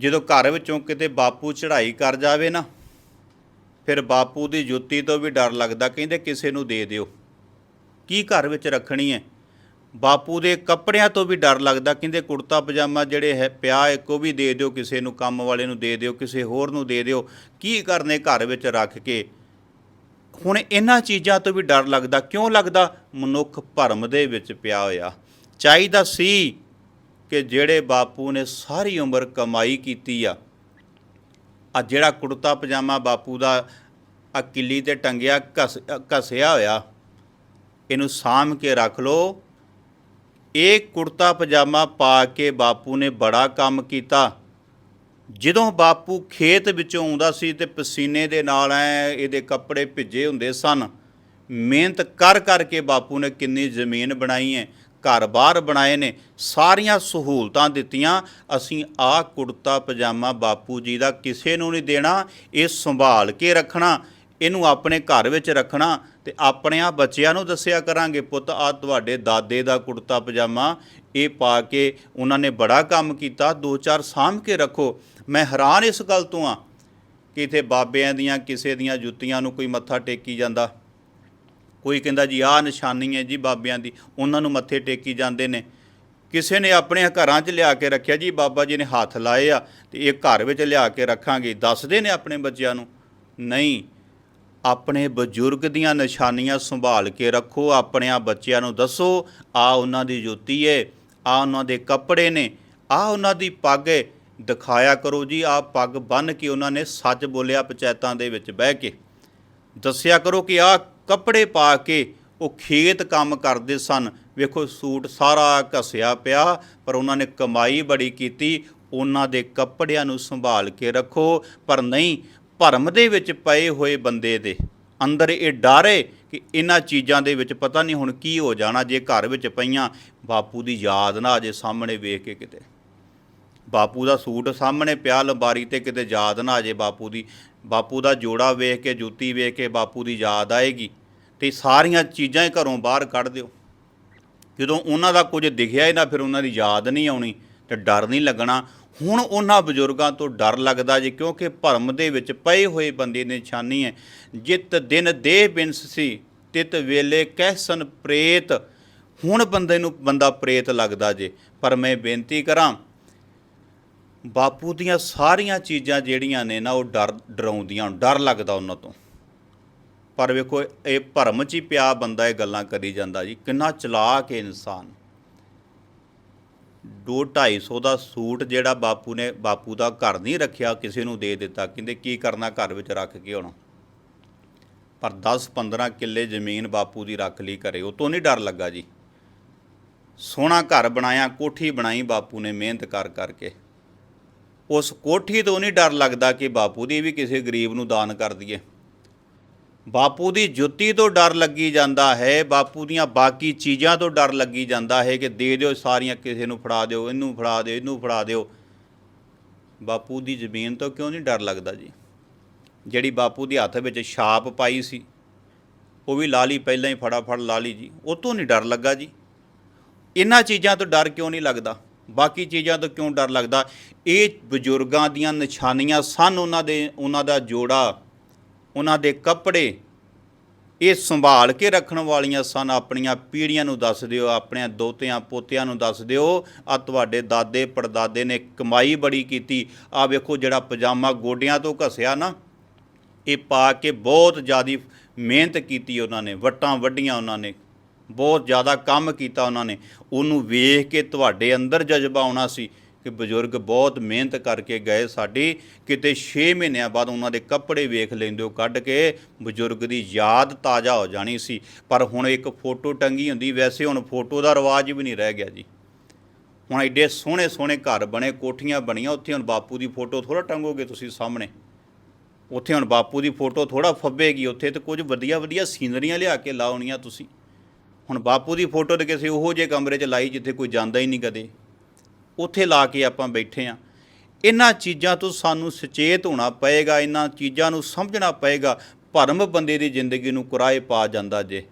ਜਦੋਂ ਘਰ ਵਿੱਚੋਂ ਕਿਤੇ ਬਾਪੂ ਚੜ੍ਹਾਈ ਕਰ ਜਾਵੇ ਨਾ, ਫਿਰ ਬਾਪੂ ਦੀ ਜੁੱਤੀ ਤੋਂ ਵੀ ਡਰ ਲੱਗਦਾ, ਕਹਿੰਦੇ ਕਿਸੇ ਨੂੰ ਦੇ ਦਿਓ। ਕੀ ਘਰ ਵਿੱਚ ਰੱਖਣੀ ਹੈ? ਬਾਪੂ ਦੇ ਕੱਪੜਿਆਂ ਤੋਂ ਵੀ ਡਰ ਲੱਗਦਾ, ਕਹਿੰਦੇ ਕੁੜਤਾ ਪਜਾਮਾ ਜਿਹੜੇ ਹੈ ਪਿਆ ਇੱਕ ਉਹ ਵੀ ਦੇ ਦਿਓ, ਕਿਸੇ ਨੂੰ ਕੰਮ ਵਾਲੇ ਨੂੰ ਦੇ ਦਿਓ, ਕਿਸੇ ਹੋਰ ਨੂੰ ਦੇ ਦਿਓ। ਕੀ ਕਰਨੇ ਘਰ ਵਿੱਚ ਰੱਖ ਕੇ? ਹੁਣ ਇਹਨਾਂ ਚੀਜ਼ਾਂ ਤੋਂ ਵੀ ਡਰ ਲੱਗਦਾ, ਕਿਉਂ ਲੱਗਦਾ? ਮਨੁੱਖ ਭਰਮ ਦੇ ਵਿੱਚ ਪਿਆ ਹੋਇਆ। ਚਾਹੀਦਾ ਸੀ ਕਿ ਜਿਹੜੇ ਬਾਪੂ ਨੇ ਸਾਰੀ ਉਮਰ ਕਮਾਈ ਕੀਤੀ ਆ ਆ ਜਿਹੜਾ ਕੁੜਤਾ ਪਜਾਮਾ ਬਾਪੂ ਦਾ ਆ ਕਿੱਲੀ ਤੇ ਟੰਗਿਆ, ਘਸ, ਘਸਿਆ ਹੋਇਆ, ਇਹਨੂੰ ਸਾਂਭ ਕੇ ਰੱਖ ਲਓ। ਇਹ ਕੁੜਤਾ ਪਜਾਮਾ ਪਾ ਕੇ ਬਾਪੂ ਨੇ ਬੜਾ ਕੰਮ ਕੀਤਾ। ਜਦੋਂ ਬਾਪੂ ਖੇਤ ਵਿੱਚੋਂ ਆਉਂਦਾ ਸੀ ਤੇ ਪਸੀਨੇ ਦੇ ਨਾਲ ਐ ਇਹਦੇ ਕੱਪੜੇ ਭਿੱਜੇ ਹੁੰਦੇ ਸਨ, ਮਿਹਨਤ ਕਰ ਕਰਕੇ ਬਾਪੂ ਨੇ ਕਿੰਨੀ ਜ਼ਮੀਨ ਬਣਾਈ ਹੈ ਘਰ-ਬਾਰ ਬਣਾਏ ਨੇ, ਸਾਰੀਆਂ ਸਹੂਲਤਾਂ ਦਿੱਤੀਆਂ। ਅਸੀਂ ਆਹ ਕੁੜਤਾ, ਪਜਾਮਾ ਬਾਪੂ ਜੀ ਦਾ ਕਿਸੇ ਨੂੰ ਨਹੀਂ ਦੇਣਾ, ਇਹ ਸੰਭਾਲ ਕੇ ਰੱਖਣਾ, ਇਹਨੂੰ ਆਪਣੇ ਘਰ ਵਿੱਚ ਰੱਖਣਾ ਤੇ ਆਪਣਿਆਂ ਬੱਚਿਆਂ ਨੂੰ ਦੱਸਿਆ ਕਰਾਂਗੇ, ਪੁੱਤ ਆ ਤੁਹਾਡੇ ਦਾਦੇ ਦਾ ਕੁੜਤਾ, ਪਜਾਮਾ, ਇਹ ਪਾ ਕੇ ਉਹਨਾਂ ਨੇ ਬੜਾ ਕੰਮ ਕੀਤਾ ਦੋ ਚਾਰ ਸਾਂਭ ਕੇ ਰੱਖੋ। ਮੈਂ ਹੈਰਾਨ ਇਸ ਗੱਲ ਤੋਂ ਆ ਕਿ ਇਥੇ ਬਾਬਿਆਂ ਦੀਆਂ, ਕਿਸੇ ਦੀਆਂ ਜੁੱਤੀਆਂ ਨੂੰ ਕੋਈ ਮੱਥਾ ਟੇਕੀ ਜਾਂਦਾ। ਕੋਈ ਕਹਿੰਦਾ ਜੀ, ਆਹ ਨਿਸ਼ਾਨੀ ਹੈ ਜੀ ਬਾਬਿਆਂ ਦੀ, ਉਹਨਾਂ ਨੂੰ ਮੱਥੇ ਟੇਕੀ ਜਾਂਦੇ ਨੇ। ਕਿਸੇ ਨੇ ਆਪਣੇ ਘਰਾਂ 'ਚ ਲਿਆ ਕੇ ਰੱਖਿਆ ਜੀ, ਬਾਬਾ ਜੀ ਨੇ ਹੱਥ ਲਾਏ ਆ, ਤੇ ਇਹ ਘਰ ਵਿੱਚ ਲਿਆ ਕੇ ਰੱਖਾਂਗੇ। ਦੱਸਦੇ ਨੇ ਆਪਣੇ ਬੱਚਿਆਂ ਨੂੰ, ਨਹੀਂ, ਆਪਣੇ ਬਜ਼ੁਰਗ ਦੀਆਂ ਨਿਸ਼ਾਨੀਆਂ ਸੰਭਾਲ ਕੇ ਰੱਖੋ ਆਪਣਿਆਂ ਬੱਚਿਆਂ ਨੂੰ ਦੱਸੋ ਆ ਉਹਨਾਂ ਦੀ ਜੁੱਤੀ ਏ ਆ ਉਹਨਾਂ ਦੇ ਕੱਪੜੇ ਨੇ ਆ ਉਹਨਾਂ ਦੀ ਪੱਗ ਏ। ਦਿਖਾਇਆ ਕਰੋ ਜੀ ਆ ਪੱਗ ਬੰਨ ਕੇ ਉਹਨਾਂ ਨੇ ਸੱਚ ਬੋਲਿਆ ਪੰਚਾਇਤਾਂ ਦੇ ਵਿੱਚ ਬਹਿ ਕੇ। ਦੱਸਿਆ ਕਰੋ ਕਿ ਆ ਕੱਪੜੇ ਪਾ ਕੇ ਉਹ ਖੇਤ ਕੰਮ ਕਰਦੇ ਸਨ। ਵੇਖੋ, ਸੂਟ ਸਾਰਾ ਘਸਿਆ ਪਿਆ, ਪਰ ਉਹਨਾਂ ਨੇ ਕਮਾਈ ਬੜੀ ਕੀਤੀ। ਉਹਨਾਂ ਦੇ ਕੱਪੜਿਆਂ ਨੂੰ ਸੰਭਾਲ ਕੇ ਰੱਖੋ, ਪਰ ਨਹੀਂ, ਭਰਮ ਦੇ ਵਿੱਚ ਪਏ ਹੋਏ ਬੰਦੇ ਦੇ। ਅੰਦਰ ਇਹ ਡਾਰੇ ਕਿ ਇਹਨਾਂ ਚੀਜ਼ਾਂ ਦੇ ਵਿੱਚ ਪਤਾ ਨਹੀਂ ਹੁਣ ਕੀ ਹੋ ਜਾਣਾ, ਜੇ ਘਰ ਵਿੱਚ ਪਈਆਂ, ਬਾਪੂ ਦੀ ਯਾਦ ਨਾ ਆ ਜੇ ਸਾਹਮਣੇ ਵੇਖ ਕੇ ਕਿਤੇ। ਬਾਪੂ ਦਾ ਸੂਟ ਸਾਹਮਣੇ ਪਿਆ, ਲੰਬਾਰੀ ਤੇ ਕਿਤੇ ਯਾਦ ਨਾ ਆ ਜੇ ਬਾਪੂ ਦੀ। ਬਾਪੂ ਦਾ ਜੋੜਾ ਵੇਖ ਕੇ, ਜੁੱਤੀ ਵੇਖ ਕੇ ਬਾਪੂ ਦੀ ਯਾਦ ਆਏਗੀ ਤੇ ਸਾਰੀਆਂ ਚੀਜ਼ਾਂ ਹੀ ਘਰੋਂ ਬਾਹਰ ਕੱਢ ਦਿਓ। ਜਦੋਂ ਉਹਨਾਂ ਦਾ ਕੁਝ ਦਿਖਿਆ ਹੀ ਨਾ, ਫਿਰ ਉਹਨਾਂ ਦੀ ਯਾਦ ਨਹੀਂ ਆਉਣੀ ਤੇ ਡਰ ਨਹੀਂ ਲੱਗਣਾ। ਹੁਣ ਉਹਨਾਂ ਬਜ਼ੁਰਗਾਂ ਤੋਂ ਡਰ ਲੱਗਦਾ ਜੀ, ਕਿਉਂਕਿ ਭਰਮ ਦੇ ਵਿੱਚ ਪਏ ਹੋਏ ਬੰਦੇ ਦੀ ਨਿਸ਼ਾਨੀ ਹੈ। ਜਿਤ ਦਿਨ ਦੇਹ ਬਿੰਸ ਸੀ, ਤਿਤ ਵੇਲੇ ਕਹਿਸਨ ਪ੍ਰੇਤ। ਹੁਣ ਬੰਦੇ ਨੂੰ, ਬੰਦਾ ਪ੍ਰੇਤ ਲੱਗਦਾ ਜੇ, ਪਰ ਮੈਂ ਬੇਨਤੀ ਕਰਾਂ ਬਾਪੂ ਦੀਆਂ ਸਾਰੀਆਂ ਚੀਜ਼ਾਂ ਜਿਹੜੀਆਂ ਨੇ ਨਾ, ਉਹ ਡਰ, ਡਰਾਉਂਦੀਆਂ, ਡਰ ਲੱਗਦਾ ਉਹਨਾਂ ਤੋਂ। ਪਰ ਵੇਖੋ, ਇਹ ਭਰਮ 'ਚ ਹੀ ਪਿਆ ਬੰਦਾ, ਇਹ ਗੱਲਾਂ ਕਰੀ ਜਾਂਦਾ ਜੀ। ਕਿੰਨਾ ਚਲਾਕ ਹੈ ਇਨਸਾਨ। ਦੋ 250 ਦਾ ਸੂਟ ਜਿਹੜਾ ਬਾਪੂ ਨੇ, ਬਾਪੂ ਦਾ ਘਰ ਨਹੀਂ ਰੱਖਿਆ, ਕਿਸੇ ਨੂੰ ਦੇ ਦਿੱਤਾ। ਕਹਿੰਦੇ, ਕੀ ਕਰਨਾ ਘਰ ਵਿੱਚ ਰੱਖ ਕੇ ਹੁਣ? ਪਰ 10 15 ਕਿੱਲੇ ਜ਼ਮੀਨ ਬਾਪੂ ਦੀ ਰੱਖ ਲਈ ਕਰੇ ਉਹ ਤੋਂ ਨਹੀਂ ਡਰ ਲੱਗਾ ਜੀ। ਸੋਹਣਾ ਘਰ ਬਣਾਇਆ, ਕੋਠੀ ਬਣਾਈ ਬਾਪੂ ਨੇ ਮਿਹਨਤ ਕਰ ਕਰਕੇ। ਉਸ ਕੋਠੀ ਤੋਂ ਨਹੀਂ ਡਰ ਲੱਗਦਾ ਕਿ ਬਾਪੂ ਦੀ ਵੀ ਕਿਸੇ ਗਰੀਬ ਨੂੰ ਦਾਨ ਕਰ ਦਈਏ। ਬਾਪੂ ਦੀ ਜੁੱਤੀ ਤੋਂ ਡਰ ਲੱਗੀ ਜਾਂਦਾ ਹੈ, ਬਾਪੂ ਦੀਆਂ ਬਾਕੀ ਚੀਜ਼ਾਂ ਤੋਂ ਡਰ ਲੱਗੀ ਜਾਂਦਾ ਹੈ ਕਿ ਦੇ ਦਿਓ ਸਾਰੀਆਂ ਕਿਸੇ ਨੂੰ ਫੜਾ ਦਿਓ, ਇਹਨੂੰ ਫੜਾ ਦਿਓ, ਇਹਨੂੰ ਫੜਾ ਦਿਓ। ਬਾਪੂ ਦੀ ਜ਼ਮੀਨ ਤੋਂ ਕਿਉਂ ਨਹੀਂ ਡਰ ਲੱਗਦਾ ਜੀ? ਜਿਹੜੀ ਬਾਪੂ ਦੇ ਹੱਥ ਵਿੱਚ ਛਾਪ ਪਾਈ ਸੀ, ਉਹ ਵੀ ਲਾ ਲਈ ਪਹਿਲਾਂ ਹੀ ਫਟਾਫਟ ਲਾ ਲਈ ਜੀ, ਉਹ ਤੋਂ ਨਹੀਂ ਡਰ ਲੱਗਾ ਜੀ। ਇਹਨਾਂ ਚੀਜ਼ਾਂ ਤੋਂ ਡਰ ਕਿਉਂ ਨਹੀਂ ਲੱਗਦਾ? ਬਾਕੀ ਚੀਜ਼ਾਂ ਤੋਂ ਕਿਉਂ ਡਰ ਲੱਗਦਾ? ਇਹ ਬਜ਼ੁਰਗਾਂ ਦੀਆਂ ਨਿਸ਼ਾਨੀਆਂ ਸਨ ਉਹਨਾਂ ਦੇ, ਉਹਨਾਂ ਦਾ ਜੋੜਾ, ਉਹਨਾਂ ਦੇ ਕੱਪੜੇ। ਇਹ ਸੰਭਾਲ ਕੇ ਰੱਖਣ ਵਾਲੀਆਂ ਸਨ, ਆਪਣੀਆਂ ਪੀੜ੍ਹੀਆਂ ਨੂੰ ਦੱਸ ਦਿਓ, ਆਪਣਿਆਂ ਦੋਤਿਆਂ ਪੋਤਿਆਂ ਨੂੰ ਦੱਸ ਦਿਓ। ਆ ਤੁਹਾਡੇ ਦਾਦੇ ਪੜਦਾਦੇ ਨੇ ਕਮਾਈ ਬੜੀ ਕੀਤੀ। ਆ ਵੇਖੋ ਜਿਹੜਾ ਪਜਾਮਾ ਗੋਡਿਆਂ ਤੋਂ ਘਸਿਆ ਨਾ, ਇਹ ਪਾ ਕੇ ਬਹੁਤ ਜ਼ਿਆਦੀ ਮਿਹਨਤ ਕੀਤੀ ਉਹਨਾਂ ਨੇ, ਵੱਟਾਂ ਵੱਡੀਆਂ ਉਹਨਾਂ ਨੇ। ਬਹੁਤ ਜ਼ਿਆਦਾ ਕੰਮ ਕੀਤਾ ਉਹਨਾਂ ਨੇ। ਉਹਨੂੰ ਵੇਖ ਕੇ ਤੁਹਾਡੇ ਅੰਦਰ ਜਜ਼ਬਾ ਆਉਣਾ ਸੀ ਕਿ ਬਜ਼ੁਰਗ ਬਹੁਤ ਮਿਹਨਤ ਕਰਕੇ ਗਏ। ਸਾਡੀ ਕਿਤੇ 6 ਮਹੀਨਿਆਂ ਬਾਅਦ ਉਹਨਾਂ ਦੇ ਕੱਪੜੇ ਵੇਖ ਲੈਂਦੇ ਹੋ, ਕੱਢ ਕੇ ਬਜ਼ੁਰਗ ਦੀ ਯਾਦ ਤਾਜ਼ਾ ਹੋ ਜਾਣੀ ਸੀ। ਪਰ ਹੁਣ ਇੱਕ ਫੋਟੋ ਟੰਗੀ ਹੁੰਦੀ, ਵੈਸੇ ਹੁਣ ਫੋਟੋ ਦਾ ਰਿਵਾਜ ਵੀ ਨਹੀਂ ਰਹਿ ਗਿਆ ਜੀ। ਹੁਣ ਐਡੇ ਸੋਹਣੇ ਸੋਹਣੇ ਘਰ ਬਣੇ, ਕੋਠੀਆਂ ਬਣੀਆਂ, ਉੱਥੇ ਹੁਣ ਬਾਪੂ ਦੀ ਫੋਟੋ ਥੋੜਾ ਟੰਗੋਗੇ ਤੁਸੀਂ ਸਾਹਮਣੇ। ਉੱਥੇ ਹੁਣ ਬਾਪੂ ਦੀ ਫੋਟੋ ਥੋੜਾ ਫੱਬੇਗੀ, ਉੱਥੇ ਤੇ ਕੁਝ ਵਧੀਆ ਵਧੀਆ ਸੀਨਰੀਆਂ ਲਿਆ ਕੇ ਲਾਉਣੀਆਂ ਤੁਸੀਂ। ਹੁਣ ਬਾਪੂ ਦੀ ਫੋਟੋ ਤੇ ਕਿਸੇ ਉਹੋ ਜਿਹੇ ਕਮਰੇ 'ਚ ਲਾਈ ਜਿੱਥੇ ਕੋਈ ਜਾਂਦਾ ਹੀ ਨਹੀਂ ਕਦੇ। ਉੱਥੇ ਲਾ ਕੇ ਆਪਾਂ ਬੈਠੇ ਆ। ਇਹਨਾਂ ਚੀਜ਼ਾਂ ਤੋਂ ਸਾਨੂੰ ਸੁਚੇਤ ਹੋਣਾ ਪਏਗਾ, ਇਹਨਾਂ ਚੀਜ਼ਾਂ ਨੂੰ ਸਮਝਣਾ ਪਏਗਾ। ਭਰਮ ਬੰਦੇ ਦੀ ਜ਼ਿੰਦਗੀ ਨੂੰ ਕੁਰਾਏ ਪਾ ਜਾਂਦਾ ਜੇ।